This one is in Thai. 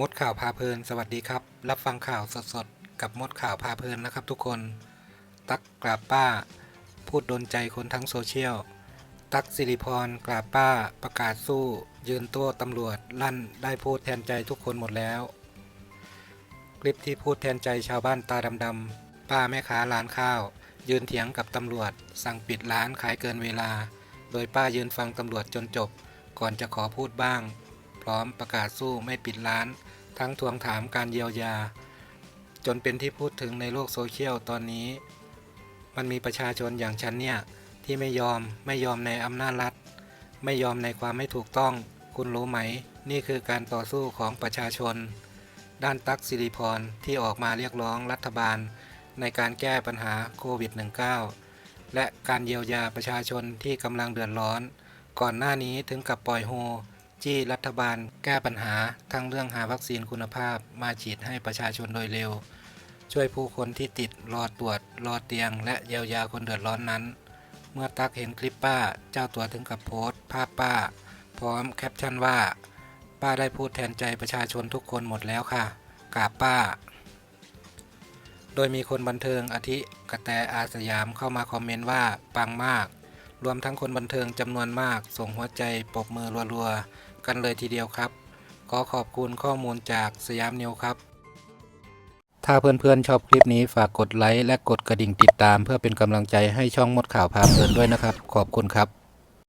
มดข่าวพาเพลิน สวัสดีครับ รับฟังข่าวสดๆ กับมดข่าวพาเพลินนะครับทุกคน ตักกราบป้า พูดโดนใจคนทั้งโซเชียล ตักสิริพรกราบป้า ประกาศสู้ ยืนโต้ตำรวจ ลั่นได้พูดแทนใจทุกคนหมดแล้ว คลิปที่พูดแทนใจชาวบ้านตาดำๆป้าแม่ค้าร้านข้าว ยืนเถียงกับตำรวจ สั่งปิดร้านขายเกินเวลา โดยป้ายืนฟังตำรวจจนจบ ก่อนจะขอพูดบ้าง พร้อมประกาศสู้ไม่ปิดร้าน ทั้งทวงถามการเยียวยา จนเป็นที่พูดถึงในโลกโซเชียลตอนนี้ มันมีประชาชนอย่างฉันเนี่ย ที่ไม่ยอมไม่ยอมในอำนาจรัฐ ไม่ยอมในความไม่ถูกต้อง คุณรู้ไหม นี่คือการต่อสู้ของประชาชน ด้านตักสิริพรที่ออกมาเรียกร้องรัฐบาล ในการแก้ปัญหาโควิด -19 และการเยียวยาประชาชนที่กำลังเดือดร้อน ก่อนหน้านี้ถึงกับปล่อยโฮ จี้รัฐบาลแก้ปัญหาทั้งเรื่องหาวัคซีนคุณภาพมาฉีดให้ประชาชนโดยเร็ว ช่วยผู้คนที่ติดรอตรวจรอเตียง และเยียวยาคนเดือดร้อนนั้น เมื่อตักเห็นคลิปป้าเจ้าตัวถึงกับโพสต์ ภาพป้า พร้อมแคปชั่นว่า ป้าได้พูดแทนใจประชาชนทุกคนหมดแล้วค่ะกราบป้า โดยมีคนบันเทิงอาทิกระแตอาสยามเข้ามาคอมเมนต์ว่าปังมาก รวมทั้งคนบันเทิงจำนวนมาก ส่งหัวใจปรบมือรัวๆ กันเลยทีเดียวครับ ขอขอบคุณข้อมูลจากสยามนิวครับ ถ้าเพื่อนๆชอบคลิปนี้ฝากกดไลค์และกดกระดิ่งติดตาม เพื่อเป็นกำลังใจให้ช่องมดข่าวพาเพลินด้วยนะครับ ขอบคุณครับ